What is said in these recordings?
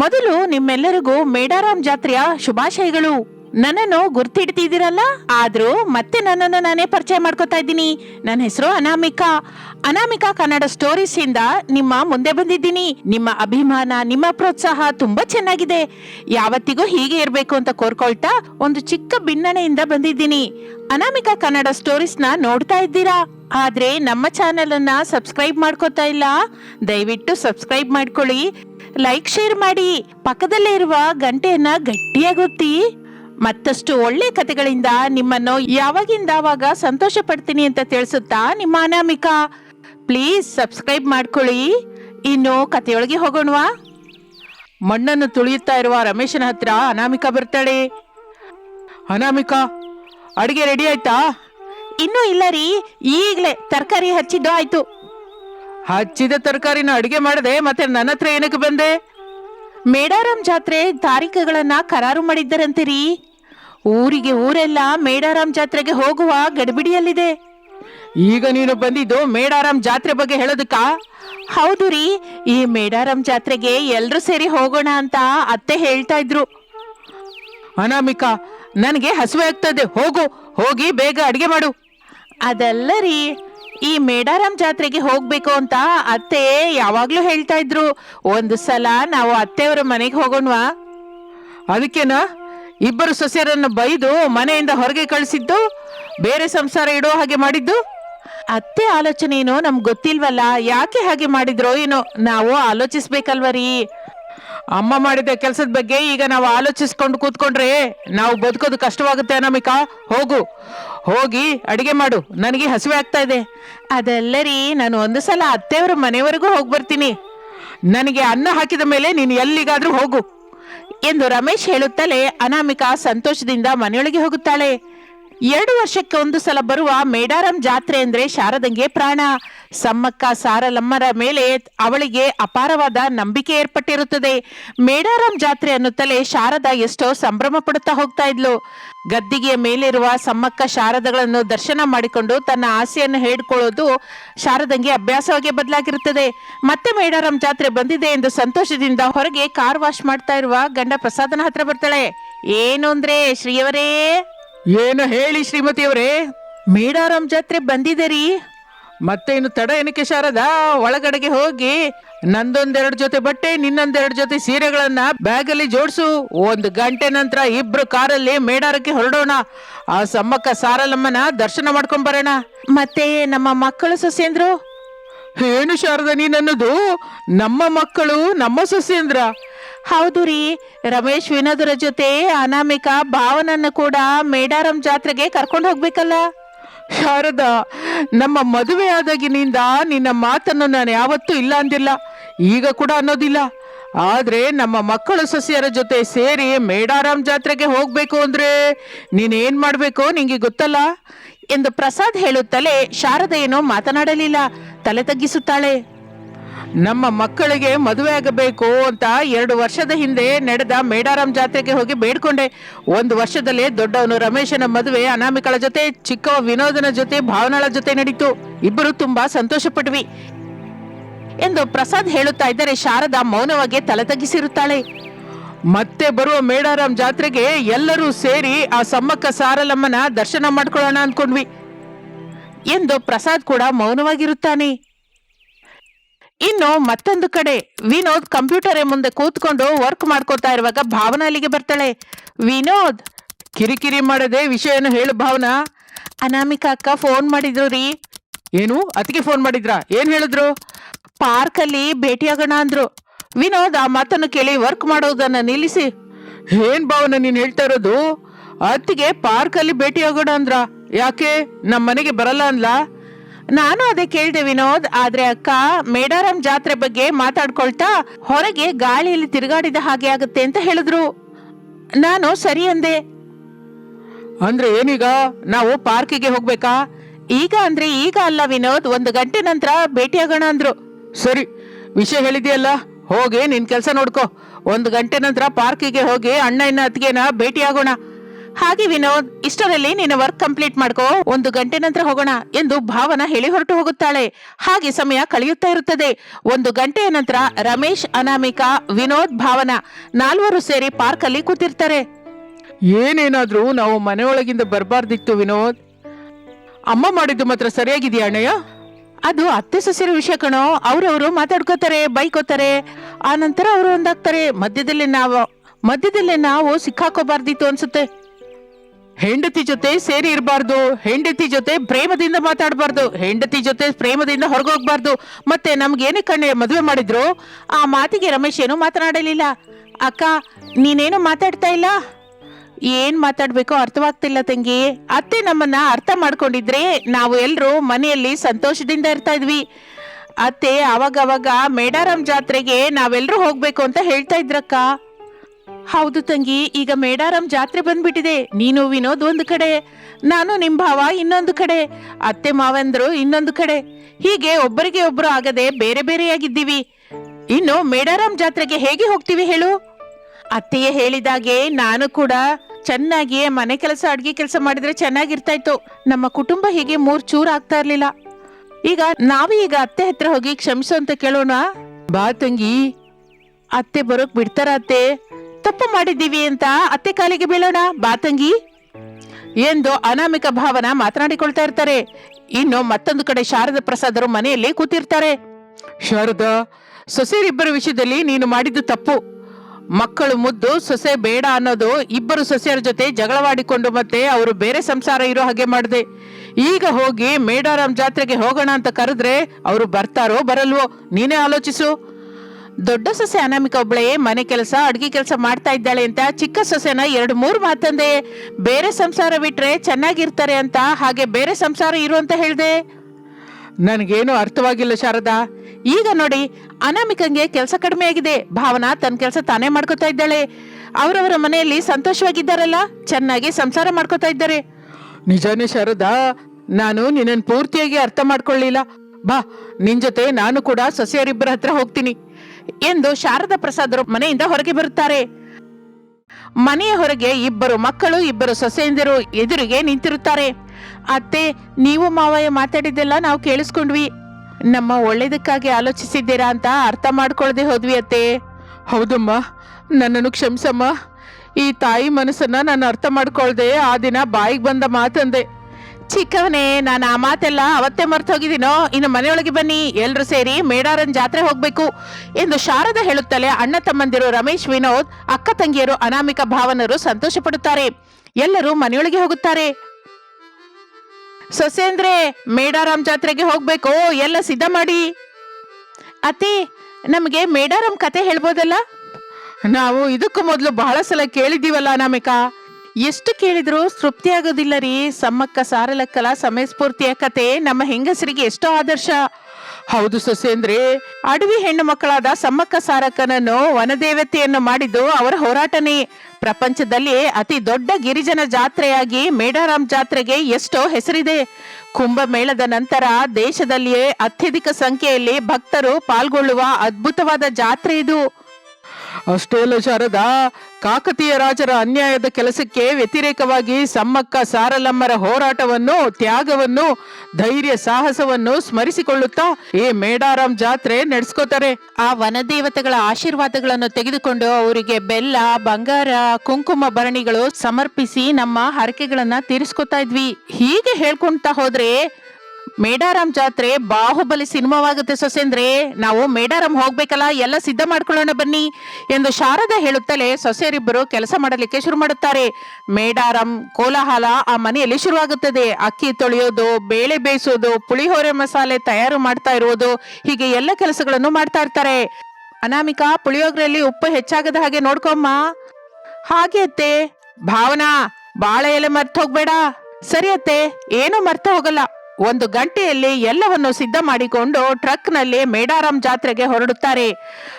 ಮೊದಲು ನಿಮ್ಮೆಲ್ಲರಿಗೂ ಮೇಡಾರಾಮ್ ಜಾತ್ರೆಯ ಶುಭಾಶಯಗಳು. ನನ್ನನ್ನು ಗುರ್ತಿಡ್ತಿದ್ದೀರಲ್ಲ? ಆದ್ರೂ ಮತ್ತೆ ನನ್ನನ್ನು ನಾನೇ ಪರಿಚಯ ಮಾಡ್ಕೊತಾ ಇದ್ದೀನಿ. ನನ್ನ ಹೆಸರು ಅನಾಮಿಕಾ. ಅನಾಮಿಕಾ ಕನ್ನಡ ಸ್ಟೋರೀಸ್ ಇಂದ ನಿಮ್ಮ ಮುಂದೆ ಬಂದಿದ್ದೀನಿ. ನಿಮ್ಮ ಅಭಿಮಾನ, ನಿಮ್ಮ ಪ್ರೋತ್ಸಾಹ ತುಂಬಾ ಚೆನ್ನಾಗಿದೆ. ಯಾವತ್ತಿಗೂ ಹೀಗೆ ಇರಬೇಕು ಅಂತ ಕೋರ್ಕೊಳ್ತಾ ಒಂದು ಚಿಕ್ಕ ಭಿನ್ನಣೆಯಿಂದ ಬಂದಿದ್ದೀನಿ. ಅನಾಮಿಕಾ ಕನ್ನಡ ಸ್ಟೋರೀಸ್ನ ನೋಡ್ತಾ ಇದ್ದೀರಾ? ಆದ್ರೆ ನಮ್ಮ ಚಾನೆಲ್ ಅನ್ನ ಸಬ್ಸ್ಕ್ರೈಬ್ ಮಾಡ್ಕೋತಾ ಇಲ್ಲ? ದಯವಿಟ್ಟು ಸಬ್ಸ್ಕ್ರೈಬ್ ಮಾಡ್ಕೊಳ್ಳಿ. ಲೈಕ್ ಶೇರ್ ಮಾಡಿ. ಪಕ್ಕದಲ್ಲೇ ಇರುವ ಗಂಟೆಯನ್ನ ಗಟ್ಟಿಯಾಗುತ್ತಿ. ಮತ್ತಷ್ಟು ಒಳ್ಳೆ ಕಥೆಗಳಿಂದ ನಿಮ್ಮನ್ನು ಯಾವಾಗಿಂದ ಆವಾಗ ಸಂತೋಷ ಪಡ್ತೀನಿ ಅಂತ ತಿಳಿಸುತ್ತಾ ನಿಮ್ಮ ಅನಾಮಿಕಾ. ಪ್ಲೀಸ್ ಸಬ್ಸ್ಕ್ರೈಬ್ ಮಾಡ್ಕೊಳ್ಳಿ. ಇನ್ನು ಕಥೆಯೊಳಗೆ ಹೋಗೋಣವಾ. ಮಣ್ಣನ್ನು ತುಳಿಯುತ್ತಾ ಇರುವ ರಮೇಶನ ಹತ್ರ ಅನಾಮಿಕಾ ಬರ್ತಾಳೆ. ಅನಾಮಿಕಾ, ಅಡಿಗೆ ರೆಡಿ ಆಯ್ತಾ? ಇನ್ನೂ ಇಲ್ಲ ರೀ, ಈಗಲೇ ತರಕಾರಿ ಹಚ್ಚಿದ್ದು ಆಯ್ತು. ಹಚ್ಚಿದ ತರಕಾರಿನ ಅಡಿಗೆ ಮಾಡದೆ ಮತ್ತೆ ನನ್ನ ಹತ್ರ ಏನಕ್ಕೆ ಬಂದೆ? ಮೇಡಾರಾಮ್ ಜಾತ್ರೆ ತಾರೀಖುಗಳನ್ನ ಕರಾರು ಮಾಡಿದ್ದರಂತೆ ರೀ ಊರಿಗೆ ಊರೆಲ್ಲ ಮೇಡಾರಾಮ್ ಜಾತ್ರೆಗೆ ಹೋಗುವ ಗಡಿಬಿಡಿಯಲ್ಲಿದೆ. ಈಗ ನೀನು ಬಂದಿದ್ದು ಮೇಡಾರಾಮ್ ಜಾತ್ರೆ ಬಗ್ಗೆ ಹೇಳೋದಕ್ಕ? ಹೌದು ರೀ ಈ ಮೇಡಾರಾಮ್ ಜಾತ್ರೆಗೆ ಎಲ್ಲರೂ ಸೇರಿ ಹೋಗೋಣ ಅಂತ ಅತ್ತೆ ಹೇಳ್ತಾ ಇದ್ರು. ಅನಾಮಿಕಾ ನನಗೆ ಹಸುವೆ ಆಗ್ತದೆ ಹೋಗು ಹೋಗಿ ಬೇಗ ಅಡಿಗೆ ಮಾಡು. ಅದಲ್ಲ ರೀ ಈ ಮೇಡಾರಾಮ್ ಜಾತ್ರೆಗೆ ಹೋಗ್ಬೇಕು ಅಂತ ಅತ್ತೆ ಯಾವಾಗ್ಲೂ ಹೇಳ್ತಾ ಇದ್ರು. ಒಂದು ಸಲ ನಾವು ಅತ್ತೆಯವರ ಮನೆಗೆ ಹೋಗೋಣವಾ? ಅದಕ್ಕೇನ? ಇಬ್ಬರು ಸೊಸೆಯರನ್ನು ಬೈದು ಮನೆಯಿಂದ ಹೊರಗೆ ಕಳಿಸಿದ್ದು, ಬೇರೆ ಸಂಸಾರ ಇಡೋ ಹಾಗೆ ಮಾಡಿದ್ದು? ಅತ್ತೆ ಆಲೋಚನೆ ಏನೋ ನಮ್ಗೆ ಗೊತ್ತಿಲ್ವಲ್ಲ, ಯಾಕೆ ಹಾಗೆ ಮಾಡಿದ್ರೋ ಏನೋ, ನಾವು ಆಲೋಚಿಸ್ಬೇಕಲ್ವ ರೀ ಅಮ್ಮ ಮಾಡಿದ ಕೆಲಸದ ಬಗ್ಗೆ ಈಗ ನಾವು ಆಲೋಚಿಸ್ಕೊಂಡು ಕೂತ್ಕೊಂಡ್ರೆ ನಾವು ಬದುಕೋದು ಕಷ್ಟವಾಗುತ್ತೆ ಅನಾಮಿಕಾ. ಹೋಗು. ಹೋಗಿ ಅಡಿಗೆ ಮಾಡು. ನನಗೆ ಹಸಿವೆ ಆಗ್ತಾ ಇದೆ. ಅದೆಲ್ಲ ರೀ, ನಾನು ಒಂದು ಸಲ ಅತ್ತೆಯವರ ಮನೆವರೆಗೂ ಹೋಗಿ ಬರ್ತೀನಿ. ನನಗೆ ಅನ್ನ ಹಾಕಿದ ಮೇಲೆ ನೀನು ಎಲ್ಲಿಗಾದ್ರೂ ಹೋಗು. ಎಂದು ರಮೇಶ್ ಹೇಳುತ್ತಲೇ ಅನಾಮಿಕಾ ಸಂತೋಷದಿಂದ ಮನೆಯೊಳಗೆ ಹೋಗುತ್ತಾಳೆ. ಎರಡು ವರ್ಷಕ್ಕೆ ಒಂದು ಸಲ ಬರುವ ಮೇಡಾರಂ ಜಾತ್ರೆ ಅಂದ್ರೆ ಶಾರದಂಗೆ ಪ್ರಾಣ. ಸಮ್ಮಕ್ಕ ಸಾರಲಮ್ಮರ ಮೇಲೆ ಅವಳಿಗೆ ಅಪಾರವಾದ ನಂಬಿಕೆ ಏರ್ಪಟ್ಟಿರುತ್ತದೆ. ಮೇಡಾರಂ ಜಾತ್ರೆ ಅನ್ನುತ್ತಲೇ ಶಾರದ ಎಷ್ಟೋ ಸಂಭ್ರಮ ಪಡುತ್ತಾ ಹೋಗ್ತಾ ಇದ್ಲು. ಗದ್ದಿಗೆಯ ಮೇಲಿರುವ ಸಮ್ಮಕ್ಕ ಶಾರದಗಳನ್ನು ದರ್ಶನ ಮಾಡಿಕೊಂಡು ತನ್ನ ಆಸೆಯನ್ನು ಹೇಳ್ಕೊಳ್ಳೋದು ಶಾರದಂಗೆ ಅಭ್ಯಾಸವಾಗಿ ಬದಲಾಗಿರುತ್ತದೆ. ಮತ್ತೆ ಮೇಡಾರಂ ಜಾತ್ರೆ ಬಂದಿದೆ ಎಂದು ಸಂತೋಷದಿಂದ ಹೊರಗೆ ಕಾರ್ ವಾಶ್ ಮಾಡ್ತಾ ಇರುವ ಗಂಡ ಪ್ರಸಾದನ ಹತ್ರ ಬರ್ತಾಳೆ. ಏನು ಅಂದ್ರೆ ಶ್ರೀಯವರೇ? ಏನು ಹೇಳಿ ಶ್ರೀಮತಿಯವರೇ? ಮೇಡಾರಾಮ್ ಜಾತ್ರೆ ಬಂದಿದೆ ರೀ ಇನ್ನು ತಡ ಏನಕ್ಕೆ ಶಾರದಾ? ಒಳಗಡೆಗೆ ಹೋಗಿ ನಂದೊಂದೆರಡು ಜೊತೆ ಬಟ್ಟೆ ನಿನ್ನೊಂದೆರಡು ಜೊತೆ ಸೀರೆಗಳನ್ನ ಬ್ಯಾಗ್ ಅಲ್ಲಿ ಜೋಡಿಸು. ಒಂದು ಗಂಟೆ ನಂತರ ಇಬ್ರು ಕಾರಲ್ಲಿ ಮೇಡಾರಕ್ಕೆ ಹೊರಡೋಣ. ಆ ಸಮ್ಮಕ್ಕ ಸಾರಲಮ್ಮನ ದರ್ಶನ ಮಾಡ್ಕೊಂಡ್ ಬರೋಣ. ಮತ್ತೆ ನಮ್ಮ ಮಕ್ಕಳು ಸೊಸೆಂದ್ರು ಏನು ಶಾರದಾ ನೀನನ್ನೋದು? ನಮ್ಮ ಮಕ್ಕಳು ನಮ್ಮ ಸೊಸೆಂದ್ರ ಹೌದು ರೀ. ರಮೇಶ್ ವಿನೋದರ ಜೊತೆ ಅನಾಮಿಕ ಭಾವನನ್ನು ಕೂಡ ಮೇಡಾರಂ ಜಾತ್ರೆಗೆ ಕರ್ಕೊಂಡು ಹೋಗ್ಬೇಕಲ್ಲ? ಶಾರದಾ, ನಮ್ಮ ಮದುವೆ ಆದಾಗಿನಿಂದ ನಿನ್ನ ಮಾತನ್ನು ನಾನು ಯಾವತ್ತೂ ಇಲ್ಲ ಅಂದಿಲ್ಲ. ಈಗ ಕೂಡ ಅನ್ನೋದಿಲ್ಲ. ಆದ್ರೆ ನಮ್ಮ ಮಕ್ಕಳು ಸೊಸೆಯರ ಜೊತೆ ಸೇರಿ ಮೇಡಾರಾಮ್ ಜಾತ್ರೆಗೆ ಹೋಗ್ಬೇಕು ಅಂದ್ರೆ ನೀನೇನ್ ಮಾಡ್ಬೇಕು ನಿಂಗೆ ಗೊತ್ತಲ್ಲ? ಎಂದು ಪ್ರಸಾದ್ ಹೇಳುತ್ತಲೇ ಶಾರದೆಯನ್ನು ಏನೋ ಮಾತನಾಡಲಿಲ್ಲ. ತಲೆ ತಗ್ಗಿಸುತ್ತಾಳೆ. ನಮ್ಮ ಮಕ್ಕಳಿಗೆ ಮದುವೆ ಆಗಬೇಕು ಅಂತ ಎರಡು ವರ್ಷದ ಹಿಂದೆ ನಡೆದ ಮೇಡಾರಾಮ್ ಜಾತ್ರೆಗೆ ಹೋಗಿ ಬೇಡ್ಕೊಂಡೆ. ಒಂದು ವರ್ಷದಲ್ಲೇ ದೊಡ್ಡವನು ರಮೇಶನ ಮದುವೆ ಅನಾಮಿಕಳ ಜೊತೆ ಚಿಕ್ಕವ ವಿನೋದನ ಜೊತೆ, ಭಾವನಾಳ ಜೊತೆ ನಡೀತು. ಇಬ್ಬರು ತುಂಬಾ ಸಂತೋಷ ಪಟ್ವಿ ಎಂದು ಪ್ರಸಾದ್ ಹೇಳುತ್ತಾ ಇದ್ದರೆ ಶಾರದಾ ಮೌನವಾಗಿ ತಲೆ ತಗ್ಗಿಸಿರುತ್ತಾಳೆ. ಮತ್ತೆ ಬರುವ ಮೇಡಾರಾಮ್ ಜಾತ್ರೆಗೆ ಎಲ್ಲರೂ ಸೇರಿ ಆ ಸಮ್ಮಕ್ಕ ಸಾರಲಮ್ಮನ ದರ್ಶನ ಮಾಡ್ಕೊಳ್ಳೋಣ ಅನ್ಕೊಂಡ್ವಿ ಎಂದು ಪ್ರಸಾದ್ ಕೂಡ ಮೌನವಾಗಿರುತ್ತಾನೆ. ಇನ್ನು ಮತ್ತೊಂದು ಕಡೆ ವಿನೋದ್ ಕಂಪ್ಯೂಟರ್ ಮುಂದೆ ಕೂತ್ಕೊಂಡು ವರ್ಕ್ ಮಾಡ್ಕೊಳ್ತಾ ಇರುವಾಗ ಭಾವನಾ ಅಲ್ಲಿಗೆ ಬರ್ತಾಳೆ. ವಿನೋದ್, ಕಿರಿಕಿರಿ ಮಾಡದೆ ವಿಷಯನ ಹೇಳು ಭಾವನಾ. ಅನಾಮಿಕಾ ಅಕ್ಕ ಫೋನ್ ಮಾಡಿದ್ರು ರೀ. ಏನು? ಅತಿಗೆ ಫೋನ್ ಮಾಡಿದ್ರಾ? ಏನ್ ಹೇಳಿದ್ರು? ಪಾರ್ಕ್ ಅಲ್ಲಿ ಭೇಟಿಯಾಗೋಣ ಅಂದ್ರು. ವಿನೋದ್ ಆ ಮಾತನ್ನು ಕೇಳಿ ವರ್ಕ್ ಮಾಡೋದನ್ನ ನಿಲ್ಲಿಸಿ. ಏನ್ ಭಾವನ ನೀನ್ ಹೇಳ್ತಾ ಇರೋದು? ಅತ್ತಿಗೆ ಪಾರ್ಕ್ ಅಲ್ಲಿ ಭೇಟಿಯಾಗೋಣ ಅಂದ್ರ? ಯಾಕೆ? ನಮ್ಮ ಮನೆಗೆ ಬರಲ್ಲ ಅನ್ಲಾ ನಾನು ಅದೇ ಕೇಳ್ದೆ ವಿನೋದ್ ಆದ್ರೆ ಅಕ್ಕ ಮೇಡಾರಂ ಜಾತ್ರೆ ಬಗ್ಗೆ ಮಾತಾಡ್ಕೊಳ್ತಾ ಹೊರಗೆ ಗಾಳಿಯಲ್ಲಿ ತಿರುಗಾಡಿದ ಹಾಗೆ ಆಗುತ್ತೆ ಅಂತ ಹೇಳಿದ್ರು. ನಾನು ಸರಿ ಅಂದೆ. ಅಂದ್ರೆ ಏನೀಗ? ನಾವು ಪಾರ್ಕಿಗೆ ಹೋಗ್ಬೇಕಾ? ಈಗ ಅಂದ್ರೆ ಈಗ ಅಲ್ಲ ವಿನೋದ್ ಒಂದು ಗಂಟೆ ನಂತರ ಭೇಟಿಯಾಗೋಣ ಅಂದ್ರು. ಸರಿ ವಿಷಯ ಹೇಳಿದ್ಯಲ್ಲ ಹೋಗಿ ನಿನ್ ಕೆಲಸ ನೋಡ್ಕೋ. ಒಂದು ಗಂಟೆ ನಂತರ ಪಾರ್ಕಿಗೆ ಹೋಗಿ ಅಣ್ಣ ಇನ್ನ ಅತ್ತಿಗೆನ ಭೇಟಿಯಾಗೋಣ. ಹಾಗೆ ವಿನೋದ್ ಇಷ್ಟರಲ್ಲಿ ನಿನ್ನ ವರ್ಕ್ ಕಂಪ್ಲೀಟ್ ಮಾಡ್ಕೋ ಒಂದು ಗಂಟೆ ನಂತರ ಹೋಗೋಣ ಎಂದು ಭಾವನಾ ಹೇಳಿ ಹೊರಟು ಹೋಗುತ್ತಾಳೆ. ಹಾಗೆ ಸಮಯ ಕಳೆಯುತ್ತಾ ಇರುತ್ತದೆ. ಒಂದು ಗಂಟೆಯ ನಂತರ ರಮೇಶ್ ಅನಾಮಿಕಾ ವಿನೋದ್ ಭಾವನಾ ನಾಲ್ವರು ಸೇರಿ ಪಾರ್ಕ್ ಅಲ್ಲಿ ಕೂತಿರ್ತಾರೆ. ಏನೇನಾದ್ರೂ ನಾವು ಮನೆಯೊಳಗಿಂದ ಬರಬಾರ್ದಿತ್ತು ವಿನೋದ್. ಅಮ್ಮ ಮಾಡಿದ್ದು ಮಾತ್ರ ಸರಿಯಾಗಿದೆಯಾ ಅಣ್ಣಯ್ಯ? ಅದು ಅತ್ತೆ ಸೊಸೆರ ವಿಷಯ ಕಣೋ. ಅವ್ರವರು ಮಾತಾಡ್ಕೋತಾರೆ ಬೈಕೋತಾರೆ. ಆ ನಂತರ ಅವರು ಒಂದಾಗ್ತಾರೆ. ಮಧ್ಯದಲ್ಲಿ ನಾವು ಮಧ್ಯದಲ್ಲೇ ನಾವು ಸಿಕ್ಕಾಕೋಬಾರ್ದಿತ್ತು ಅನ್ಸುತ್ತೆ. ಹೆಂಡತಿ ಜೊತೆ ಸೇರಿ ಇರಬಾರ್ದು, ಹೆಂಡತಿ ಜೊತೆ ಪ್ರೇಮದಿಂದ ಮಾತಾಡಬಾರ್ದು, ಹೆಂಡತಿ ಜೊತೆ ಪ್ರೇಮದಿಂದ ಹೊರಗೋಗ್ಬಾರ್ದು. ಮತ್ತೆ ನಮ್ಗೇನೆ ಕಣ್ಣೆ ಮದುವೆ ಮಾಡಿದ್ರು? ಆ ಮಾತಿಗೆ ರಮೇಶ್ ಏನು ಮಾತನಾಡಲಿಲ್ಲ. ಅಕ್ಕ, ನೀನೇನು ಮಾತಾಡ್ತಾ ಇಲ್ಲ? ಏನ್ ಮಾತಾಡ್ಬೇಕೋ ಅರ್ಥವಾಗ್ತಿಲ್ಲ ತಂಗಿ. ಅತ್ತೆ ನಮ್ಮನ್ನ ಅರ್ಥ ಮಾಡ್ಕೊಂಡಿದ್ರೆ ನಾವು ಎಲ್ಲರೂ ಮನೆಯಲ್ಲಿ ಸಂತೋಷದಿಂದ ಇರ್ತಾ ಇದ್ವಿ. ಅತ್ತೆ, ಅವಾಗವಾಗ ಅವಾಗ ಮೇಡಾರಾಮ್ ಜಾತ್ರೆಗೆ ನಾವೆಲ್ಲರೂ ಹೋಗ್ಬೇಕು ಅಂತ ಹೇಳ್ತಾ ಇದ್ರಕ್ಕ. ಹೌದು ತಂಗಿ, ಈಗ ಮೇಡಾರಾಮ್ ಜಾತ್ರೆ ಬಂದ್ಬಿಟ್ಟಿದೆ. ನೀನು ವಿನೋದ್ ಒಂದು ಕಡೆ, ನಾನು ನಿಮ್ ಭಾವ ಇನ್ನೊಂದು ಕಡೆ, ಅತ್ತೆ ಮಾವಂದ್ರು ಇನ್ನೊಂದು ಕಡೆ. ಹೀಗೆ ಒಬ್ಬರಿಗೆ ಒಬ್ರು ಆಗದೆ ಬೇರೆ ಬೇರೆಯಾಗಿದ್ದೀವಿ. ಇನ್ನು ಮೇಡಾರಾಮ್ ಜಾತ್ರೆಗೆ ಹೇಗೆ ಹೋಗ್ತೀವಿ ಹೇಳು? ಅತ್ತೆಯೇ ಹೇಳಿದಾಗೆ ನಾನು ಕೂಡ ಚೆನ್ನಾಗಿಯೇ ಮನೆ ಕೆಲಸ, ಅಡ್ಗೆ ಕೆಲಸ ಮಾಡಿದ್ರೆ ಚೆನ್ನಾಗಿರ್ತಾ ಇತ್ತು ನಮ್ಮ ಕುಟುಂಬ ಹೀಗೆ ಮೂರ್ ಚೂರ್ ಆಗ್ತಾ ಇರ್ಲಿಲ್ಲ. ಈಗ ನಾವೇ ಈಗ ಅತ್ತೆ ಹತ್ರ ಹೋಗಿ ಕ್ಷಮಿಸು ಅಂತ ಕೇಳೋಣ? ಬಾ ತಂಗಿ. ಅತ್ತೆ ಬರೋಕ್ ಬಿಡ್ತಾರ ಅತ್ತೆ? ತಪ್ಪು ಮಾಡಿದ್ದೀವಿ ಅಂತ ಅತ್ತೆ ಕಾಲಿಗೆ ಬೀಳೋಣ ಬಾತಂಗಿ ಎಂದು ಅನಾಮಿಕ ಭಾವನ ಮಾತನಾಡಿಕೊಳ್ತಾ ಇರ್ತಾರೆ. ಇನ್ನು ಮತ್ತೊಂದು ಕಡೆ ಶಾರದಾ ಪ್ರಸಾದರು ಮನೆಯಲ್ಲಿ ಕೂತಿರ್ತಾರೆ. ಶಾರದಾ, ಸೊಸೆಯರಿಬ್ಬರ ವಿಷಯದಲ್ಲಿ ನೀನು ಮಾಡಿದ್ದು ತಪ್ಪು. ಮಕ್ಕಳು ಮುದ್ದು, ಸೊಸೆ ಬೇಡ ಅನ್ನೋದು ಇಬ್ಬರು ಸೊಸೆಯರ ಜೊತೆ ಜಗಳವಾಡಿಕೊಂಡು ಮತ್ತೆ ಅವರು ಬೇರೆ ಸಂಸಾರ ಇರೋ ಹಾಗೆ ಮಾಡಿದೆ. ಈಗ ಹೋಗಿ ಮೇಡಾರಾಮ್ ಜಾತ್ರೆಗೆ ಹೋಗೋಣ ಅಂತ ಕರೆದ್ರೆ ಅವರು ಬರ್ತಾರೋ ಬರಲ್ವೋ, ನೀನೇ ಆಲೋಚಿಸು. ದೊಡ್ಡ ಸೊಸೆ ಅನಾಮಿಕ ಒಬ್ಬಳೇ ಮನೆ ಕೆಲಸ ಅಡುಗೆ ಕೆಲಸ ಮಾಡ್ತಾ ಇದ್ದಾಳೆ ಅಂತ ಚಿಕ್ಕ ಸೊಸೆನ ಎರಡು ಮೂರು ಮಾತಂದೆ. ಬೇರೆ ಸಂಸಾರ ಬಿಟ್ರೆ ಚೆನ್ನಾಗಿರ್ತಾರೆ ಅಂತ ಹಾಗೆ ಬೇರೆ ಸಂಸಾರ ಇರು ಅಂತ ಹೇಳ್ದೆ. ನನಗೇನು ಅರ್ಥವಾಗಿಲ್ಲ ಶಾರದಾ. ಈಗ ನೋಡಿ ಅನಾಮಿಕಂಗೆ ಕೆಲಸ ಕಡಿಮೆ ಆಗಿದೆ. ಭಾವನಾ ತನ್ನ ಕೆಲಸ ತಾನೇ ಮಾಡ್ಕೋತಾ ಇದ್ದಾಳೆ. ಅವರವರ ಮನೆಯಲ್ಲಿ ಸಂತೋಷವಾಗಿದ್ದಾರಲ್ಲ ಚೆನ್ನಾಗಿ ಸಂಸಾರ ಮಾಡ್ಕೋತಾ ಇದ್ದಾರೆ. ನಿಜಾನೇ ಶಾರದಾ ನಾನು ನಿನ್ನನ್ನು ಪೂರ್ತಿಯಾಗಿ ಅರ್ಥ ಮಾಡ್ಕೊಳ್ಳಿಲ್ಲ. ಬಾ ನಿನ್ ಜೊತೆ ನಾನು ಕೂಡ ಸೊಸೆಯರಿಬ್ಬರ ಹತ್ರ ಹೋಗ್ತೀನಿ. ಎಂದು ಶಾರದಾ ಪ್ರಸಾದರು ಮನೆಯಿಂದ ಹೊರಗೆ ಬರುತ್ತಾರೆ. ಮನೆಯ ಹೊರಗೆ ಇಬ್ಬರು ಮಕ್ಕಳು, ಇಬ್ಬರು ಸೊಸೆಯಂದಿರು ಎದುರಿಗೆ ನಿಂತಿರುತ್ತಾರೆ. ಅತ್ತೆ, ನೀವು ಮಾವಯ್ಯ ಮಾತಾಡಿದ್ದೆಲ್ಲ ನಾವು ಕೇಳಿಸ್ಕೊಂಡ್ವಿ. ನಮ್ಮ ಒಳ್ಳೇದಕ್ಕಾಗಿ ಆಲೋಚಿಸಿದ್ದೀರಾ ಅಂತ ಅರ್ಥ ಮಾಡ್ಕೊಳ್ಳದೆ ಹೋದ್ವಿ ಅತ್ತೆ. ಹೌದಮ್ಮ, ನನ್ನನ್ನು ಕ್ಷಮಿಸಮ್ಮ. ಈ ತಾಯಿ ಮನಸ್ಸನ್ನ ನಾನು ಅರ್ಥ ಮಾಡ್ಕೊಳ್ದೆ ಆ ದಿನ ಬಾಯಿಗೆ ಬಂದ ಮಾತಂದೆ. ಚಿಕ್ಕವನೇ, ನಾನು ಆ ಮಾತೆಲ್ಲ ಅವತ್ತೇ ಮರ್ತು ಹೋಗಿದ್ದೀನೋ ಇನ್ನು ಮನೆಯೊಳಗೆ ಬನ್ನಿ ಎಲ್ಲರೂ ಸೇರಿ ಮೇಡಾರನ್ ಜಾತ್ರೆ ಹೋಗ್ಬೇಕು ಎಂದು ಶಾರದಾ ಹೇಳುತ್ತಲೇ ಅಣ್ಣ ತಮ್ಮಂದಿರು ರಮೇಶ್, ವಿನೋದ್, ಅಕ್ಕ ತಂಗಿಯರು ಅನಾಮಿಕ ಭಾವನರು ಸಂತೋಷ ಪಡುತ್ತಾರೆ ಎಲ್ಲರೂ ಮನೆಯೊಳಗೆ ಹೋಗುತ್ತಾರೆ. ಸೊಸೆಂದ್ರೆ ಮೇಡಾರಾಮ್ ಜಾತ್ರೆಗೆ ಹೋಗ್ಬೇಕು. ಎಲ್ಲ ಸಿದ್ಧ ಮಾಡಿ. ಅತಿ ನಮಗೆ ಮೇಡಾರಾಮ್ ಕತೆ ಹೇಳ್ಬೋದಲ್ಲ? ನಾವು ಇದಕ್ಕೂ ಮೊದಲು ಬಹಳ ಸಲ ಕೇಳಿದ್ದೀವಲ್ಲ ಅನಾಮಿಕಾ. ಎಷ್ಟು ಕೇಳಿದ್ರು ತೃಪ್ತಿ ಆಗೋದಿಲ್ಲ ರೀ. ಸಮ್ಮಕ್ಕ ಸಾರಲಕ್ಕಲ ಸಮಯ ಸ್ಫೂರ್ತಿಯ ಕತೆ, ನಮ್ಮ ಹೆಂಗಸರಿಗೆ ಎಷ್ಟೋ ಆದರ್ಶ. ಹೌದು ಸೊಸೆಂದ್ರೆ ಅಡವಿ ಹೆಣ್ಣು ಮಕ್ಕಳಾದ ಸಮ್ಮಕ್ಕ ಸಾರಕ್ಕನನ್ನು ವನದೇವತೆಯನ್ನು ಮಾಡಿದ್ದು ಅವರ ಹೋರಾಟನೇ. ಪ್ರಪಂಚದಲ್ಲಿ ಅತಿ ದೊಡ್ಡ ಗಿರಿಜನ ಜಾತ್ರೆಯಾಗಿ ಮೇಡಾರಾಮ್ ಜಾತ್ರೆಗೆ ಎಷ್ಟೋ ಹೆಸರಿದೆ. ಕುಂಭಮೇಳದ ನಂತರ ದೇಶದಲ್ಲಿಯೇ ಅತ್ಯಧಿಕ ಸಂಖ್ಯೆಯಲ್ಲಿ ಭಕ್ತರು ಪಾಲ್ಗೊಳ್ಳುವ ಅದ್ಭುತವಾದ ಜಾತ್ರೆ ಇದು. ಅಷ್ಟೇ ಅಲ್ಲ ಶಾರದಾ, ಕಾಕತೀಯ ರಾಜರ ಅನ್ಯಾಯದ ಕೆಲಸಕ್ಕೆ ವ್ಯತಿರೇಕವಾಗಿ ಸಮ್ಮಕ್ಕ ಸಾರಲಮ್ಮರ ಹೋರಾಟವನ್ನು, ತ್ಯಾಗವನ್ನು, ಧೈರ್ಯ ಸಾಹಸವನ್ನು ಸ್ಮರಿಸಿಕೊಳ್ಳುತ್ತಾ ಈ ಮೇಡಾರಾಮ್ ಜಾತ್ರೆ ನಡೆಸ್ಕೋತಾರೆ. ಆ ವನದೇವತೆಗಳ ಆಶೀರ್ವಾದಗಳನ್ನು ತೆಗೆದುಕೊಂಡು ಅವರಿಗೆ ಬೆಲ್ಲ, ಬಂಗಾರ, ಕುಂಕುಮ ಭರಣಿಗಳು ಸಮರ್ಪಿಸಿ ನಮ್ಮ ಹರಕೆಗಳನ್ನ ತೀರಿಸ್ಕೊತಾ ಇದ್ವಿ. ಹೀಗೆ ಹೇಳ್ಕೊಂತ ಹೋದ್ರೆ ಮೇಡಾರಾಮ್ ಜಾತ್ರೆ ಬಾಹುಬಲಿ ಸಿನಿಮಾವಾಗುತ್ತೆ ಸೊಸೆಂದ್ರೆ. ನಾವು ಮೇಡಾರಾಮ್ ಹೋಗ್ಬೇಕಲ್ಲ, ಎಲ್ಲ ಸಿದ್ಧ ಮಾಡ್ಕೊಳ್ಳೋಣ ಬನ್ನಿ ಎಂದು ಶಾರದಾ ಹೇಳುತ್ತಲೇ ಸೊಸೆಯರಿಬ್ಬರು ಕೆಲಸ ಮಾಡಲಿಕ್ಕೆ ಶುರು ಮಾಡುತ್ತಾರೆ. ಮೇಡಾರಾಮ್ ಕೋಲಾಹಲ ಆ ಮನೆಯಲ್ಲಿ ಶುರುವಾಗುತ್ತದೆ. ಅಕ್ಕಿ ತೊಳೆಯೋದು, ಬೇಳೆ ಬೇಯಿಸೋದು ಪುಳಿಹೋರೆ ಮಸಾಲೆ ತಯಾರು ಮಾಡ್ತಾ ಇರುವುದು, ಹೀಗೆ ಎಲ್ಲ ಕೆಲಸಗಳನ್ನು ಮಾಡ್ತಾ ಇರ್ತಾರೆ. ಅನಾಮಿಕಾ, ಪುಳಿಯೋಗರೆಯಲ್ಲಿ ಉಪ್ಪು ಹೆಚ್ಚಾಗದ ಹಾಗೆ ನೋಡ್ಕೊಮ್ಮ. ಹಾಗೆ ಅತ್ತೆ. ಭಾವನಾ, ಬಾಳೆ ಎಲೆ ಮರ್ತ ಹೋಗ್ಬೇಡ. ಸರಿ ಅತ್ತೆ, ಏನು ಮರ್ತ ಹೋಗಲ್ಲ. ಒಂದು ಗಂಟೆಯಲ್ಲಿ ಎಲ್ಲವನ್ನು ಸಿದ್ಧ ಮಾಡಿಕೊಂಡು ಟ್ರಕ್ನಲ್ಲಿ ಮೇಡಾರಾಮ್ ಜಾತ್ರೆಗೆ ಹೊರಡುತ್ತಾರೆ.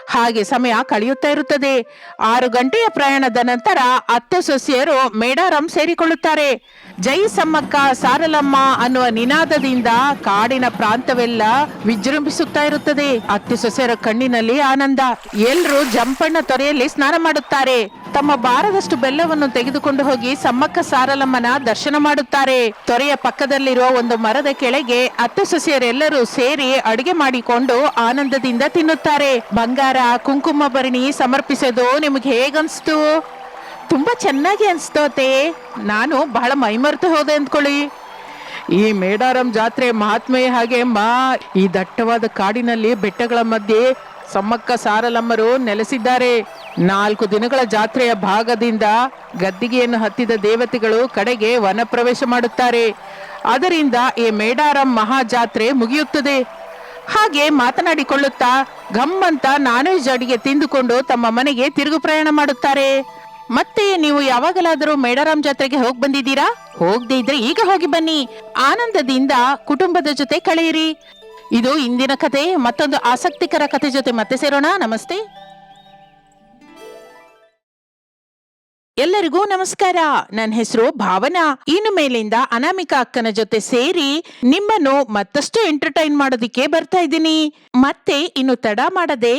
ಹಾಗೆ ಸಮಯ ಕಳೆಯುತ್ತಾ ಇರುತ್ತದೆ. ಆರು ಗಂಟೆಯ ಪ್ರಯಾಣದ ನಂತರ ಅತ್ತೆ ಸೊಸೆಯರು ಮೇಡಾರಾಮ್ ಸೇರಿಕೊಳ್ಳುತ್ತಾರೆ. ಜೈ ಸಮ್ಮಕ್ಕ, ಸಾರಲಮ್ಮ ಅನ್ನುವ ನಿನಾದದಿಂದ ಕಾಡಿನ ಪ್ರಾಂತವೆಲ್ಲ ವಿಜೃಂಭಿಸುತ್ತಾ ಇರುತ್ತದೆ. ಅತ್ತೆ ಸೊಸೆಯರ ಕಣ್ಣಿನಲ್ಲಿ ಆನಂದ. ಎಲ್ರೂ ಜಂಪಣ್ಣ ತೊರೆಯಲ್ಲಿ ಸ್ನಾನ ಮಾಡುತ್ತಾರೆ. ತಮ್ಮ ಬಾರದಷ್ಟು ಬೆಲ್ಲವನ್ನು ತೆಗೆದುಕೊಂಡು ಹೋಗಿ ಸಮ್ಮಕ್ಕ, ಸಾರಲಮ್ಮನ ದರ್ಶನ ಮಾಡುತ್ತಾರೆ. ತೊರೆಯ ಪಕ್ಕದಲ್ಲಿರುವ ಒಂದು ಮರದ ಕೆಳಗೆ ಅತ್ತ ಸೊಸೆಯರೆಲ್ಲರೂ ಸೇರಿ ಅಡುಗೆ ಮಾಡಿಕೊಂಡು ಆನಂದದಿಂದ ತಿನ್ನುತ್ತಾರೆ. ಬಂಗಾರ, ಕುಂಕುಮ ಭರಣಿ ಸಮರ್ಪಿಸೋದು ನಿಮ್ಗೆ ಹೇಗನ್ಸ್ತು? ತುಂಬಾ ಚೆನ್ನಾಗಿ ಅನ್ಸ್ತು ಅತ್ತೆ. ನಾನು ಬಹಳ ಮೈಮರೆತು ಹೋದೆ ಅಂದ್ಕೊಳ್ಳಿ. ಈ ಮೇಡಾರಂ ಜಾತ್ರೆ ಮಹಾತ್ಮೆ ಹಾಗೆ ಮಾ, ಈ ದಟ್ಟವಾದ ಕಾಡಿನಲ್ಲಿ ಬೆಟ್ಟಗಳ ಮಧ್ಯೆ ಸಮ್ಮಕ್ಕ ಸಾರಲಮ್ಮರು ನೆಲೆಸಿದ್ದಾರೆ. ನಾಲ್ಕು ದಿನಗಳ ಜಾತ್ರೆಯ ಭಾಗದಿಂದ ಗದ್ದಿಗೆಯನ್ನು ಹತ್ತಿದ ದೇವತೆಗಳು ಕಡೆಗೆ ವನ ಪ್ರವೇಶ ಮಾಡುತ್ತಾರೆ. ಅದರಿಂದ ಈ ಮೇಡಾರಂ ಮಹಾಜಾತ್ರೆ ಮುಗಿಯುತ್ತದೆ. ಹಾಗೆ ಮಾತನಾಡಿಕೊಳ್ಳುತ್ತಾ ಗಮ್ಮಂತ ನಾನ್ ವೆಜ್ ಅಡಿಗೆ ತಿಂದುಕೊಂಡು ತಮ್ಮ ಮನೆಗೆ ತಿರುಗು ಪ್ರಯಾಣ ಮಾಡುತ್ತಾರೆ. ಮತ್ತೆ ನೀವು ಯಾವಾಗಲಾದರೂ ಮೇಡಾರಾಮ್ ಜಾತ್ರೆಗೆ ಹೋಗಿ ಬಂದಿದ್ದೀರಾ? ಹೋಗದೆ ಇದ್ರೆ ಈಗ ಹೋಗಿ ಬನ್ನಿ. ಆನಂದದಿಂದ ಕುಟುಂಬದ ಜೊತೆ ಕಳೆಯಿರಿ. ಇದು ಇಂದಿನ ಕತೆ, ಮತ್ತೊಂದು ಆಸಕ್ತಿಕರ ಕತೆ ಜೊತೆ ಮತ್ತೆ ಸೇರೋಣ. ನಮಸ್ತೆ. ಎಲ್ಲರಿಗೂ ನಮಸ್ಕಾರ. ನನ್ನ ಹೆಸರು ಭಾವನಾ. ಇನ್ನು ಮೇಲಿಂದ ಅನಾಮಿಕಾ ಅಕ್ಕನ ಜೊತೆ ಸೇರಿ ನಿಮ್ಮನ್ನು ಮತ್ತಷ್ಟು ಎಂಟರ್ಟೈನ್ ಮಾಡೋದಿಕ್ಕೆ ಬರ್ತಾ ಇದ್ದೀನಿ. ಮತ್ತೆ ಇನ್ನು ತಡ ಮಾಡದೆ